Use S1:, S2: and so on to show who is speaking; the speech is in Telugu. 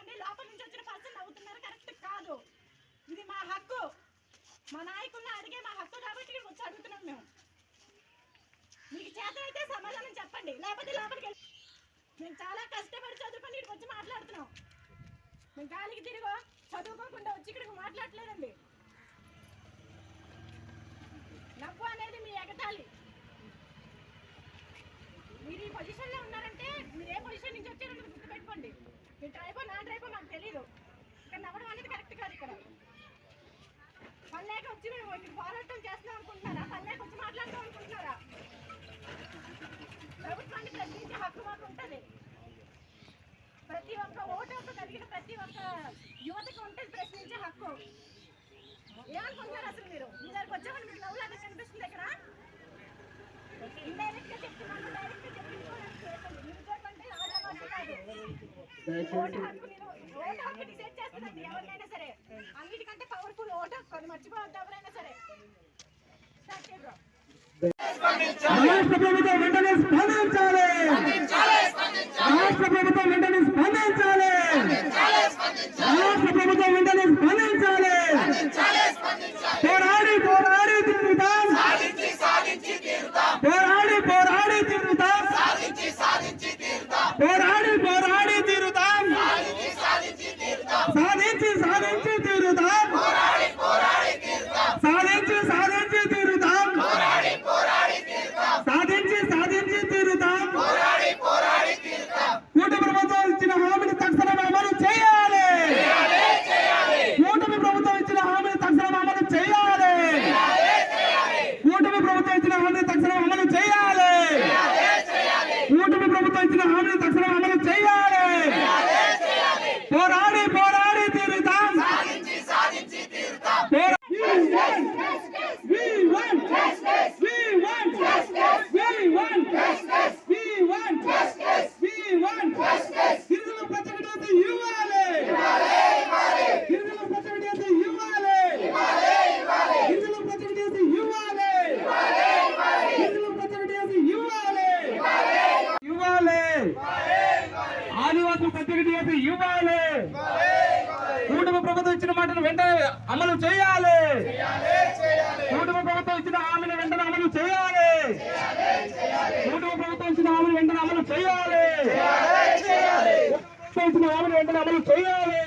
S1: అండి లోపల నుంచి వచ్చిన పర్సన్ నవ్వుతున్నారు కరెక్ట్ కాదు. ఇది మా హక్కు. మా నాయకుడిని అడిగే మా హక్కు కాబట్టి వచ్చి అడుగుతున్నాం మేము. మీకు చేతనైతే సమాధానం చెప్పండి. లేకపోతే లోపలికి వెళ్ళి మేము చాలా కష్టపడి చదువుకొని ఇక్కడికి వచ్చి మాట్లాడుతున్నాం. మేము గాలికి తిరిగో చదువుకోకుండా వచ్చి ఇక్కడికి మాట్లాడలేదండి నవ్వు అనేది మీ ఎగతాళి. మీరు ఈ పొజిషన్లో ఉన్నారంటే మీరు ఏ పొజిషన్ నుంచి వచ్చారో గుర్తుపెట్టుకోండి. మీ డ్రైవర్ నా డ్రైవర్ నాకు తెలియదు ఇక్కడ నవ్వడం అనేది కరెక్ట్ కాదు ఇక్కడ. పల్లెకి వచ్చి మేము ఇక్కడ పోరాటం చేస్తున్నాం అనుకుంటున్నారా? పల్లెకి వచ్చి మాట్లాడతాం అనుకుంటున్నారా? ప్రభుత్వాన్ని ప్రశ్నించే హక్కు మాకు ఉంటుంది. ప్రతి ఒక్క ఓటు హక్కు కలిగిన ప్రతి ఒక్క యువతకు ఉంటుంది ప్రశ్నించే హక్కు. ఏమనుకుంటున్నారు అసలు మీరు? మీ దగ్గరకు వచ్చామని మీకు నవ్వులాగా కనిపిస్తుంది ఇక్కడ? ఇండైరెక్ట్గా చెప్తున్నాను డైరెక్ట్గా చెప్తున్నాను చెప్పించుకోవడానికి చేయండి నిరుద్యోగం అంటే ఆజామాజీ కాదు ఓటు హక్కు నేను ఓటు హక్కు డిసైడ్ చేస్తుందండి ఎవరినైనా సరే అన్నిటికంటే పవర్ఫుల్ ఓటు హక్కు మర్చిపోవద్దు ఎవరైనా సరే స్టార్ట్
S2: వెంటనే స్పందించాలి రాష్ట్ర ప్రభుత్వం వెంటనే స్పందించాలి రాష్ట్ర ప్రభుత్వం వెంటనే స్పందించాలి పోరాడి పోరాడి తిరుగుతాం పోరాడి పోరాడి తిరుగుతాం పోరాడి పోరాడి తిరుగుతాం సాధించి సాధించి తిరుగుతాం సాధించి సాధించి తిరుగుతాం సాధించి సాధించి తీరుతాం కూటమి ప్రభుత్వం ఇచ్చిన హామీని తక్షణం అమలు చేయాలి. కూటమి ప్రభుత్వం ఇచ్చిన హామీని తక్షణం అమలు చేయాలి. కూటమి ప్రభుత్వం ఇచ్చిన హామీని తక్షణం అమలు చేయాలి. కూటమి ప్రభుత్వం ఇచ్చిన హామీని తక్షణం అమలు చేయాలి. పోరాడి పోరాడి. ఆదివాసులు ఆదివాసుల చేసి ఇవ్వాలి. కుటుంబ ప్రభుత్వం ఇచ్చిన మాటను వెంటనే అమలు చేయాలి. కుటుంబ ప్రభుత్వం ఇచ్చిన హామీని వెంటనే అమలు చేయాలి. కుటుంబ ప్రభుత్వం ఇచ్చిన హామీని వెంటనే అమలు చేయాలి. ఇచ్చిన హామీని వెంటనే అమలు చేయాలి.